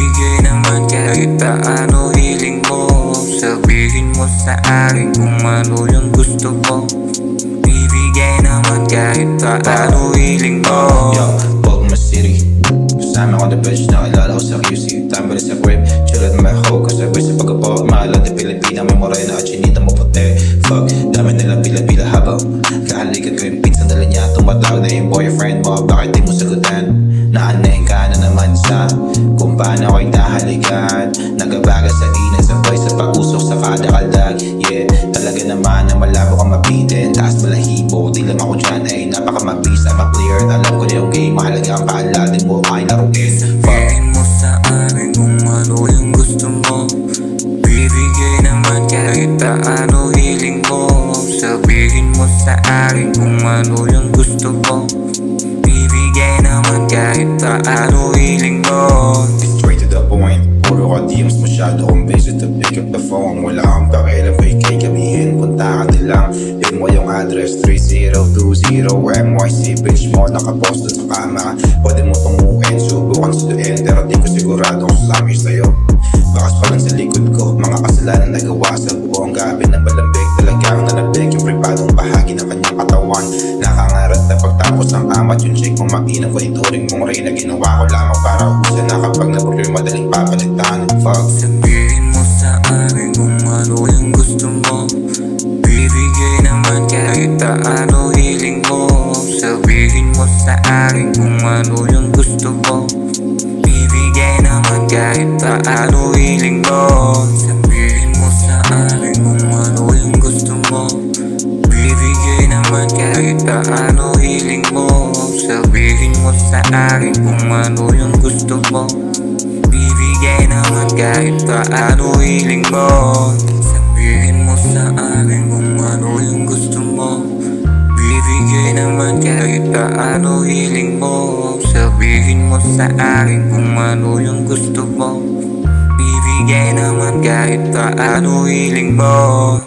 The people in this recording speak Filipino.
Ibigay naman kahit paano hiling mo Sabihin mo sa akin kung ano yung gusto ko. Ibigay naman kahit paano hiling mo Yo, Pokemon City Kasama ko na bitch na kilala ko sa QC. Tambal sa grip, chillin na ako Kasabay sa pagkapawag mahalan ng Pilipina May morena at chinita mo puti. Fuck, dami nila pila-pila habang Kahalikan ko yung pinsan nila niya. Tumatawag na yung boyfriend mo. Bakit di mo sagutan? Naanayin ka na naman sa kung paano na malabo ka mabitin Taas balahibo, di lang ako dyan ay napakamabisa Ma-clear, alam ko na yung game Mahalaga ang paalatin mo. Ay laruin Fuck. Mo sa akin kung ano yung gusto mo. Bibigay naman kahit paano hiling mo Sabihin mo sa akin kung ano yung gusto mo. Bibigay naman kahit paano hiling masyado kong busy to pick up the phone. Wala kang pakialam kay kamihin. Punta ka nilang Hit mo yung address. 3020 MYC Bitch mo. Nakapost dun sa kama Pwede mo tunguin Subukan suduin Pero di ko sigurado kung sasami sa'yo. Bakas pa lang sa likod ko. Mga kasalanan nagawa sa buong gabi na balambig Talagang nanabig yung pribadong bahagi ng kanyang katawan. Nakangarat na pagtapos ang amat Yung chick mong mainam. Ko ituring mong rey Na ginawa ko lamang para usa na kapag nabuloy madaling papalitan gusto mo Bibigay naman kahit paano hiling mo. Sabihin mo sa akin kung ano yung gusto mo. Bibigay naman kahit paano hiling mo. Sabihin mo sa akin kung ano yung gusto mo. Bibigay naman kahit paano hiling mo. Sabihin mo sa akin kung ano yung gusto mo. Bibigay naman kahit paano hiling mo Sabihin mo sa akin kung ano yung gusto mo. Bibigay naman kahit paano hiling mo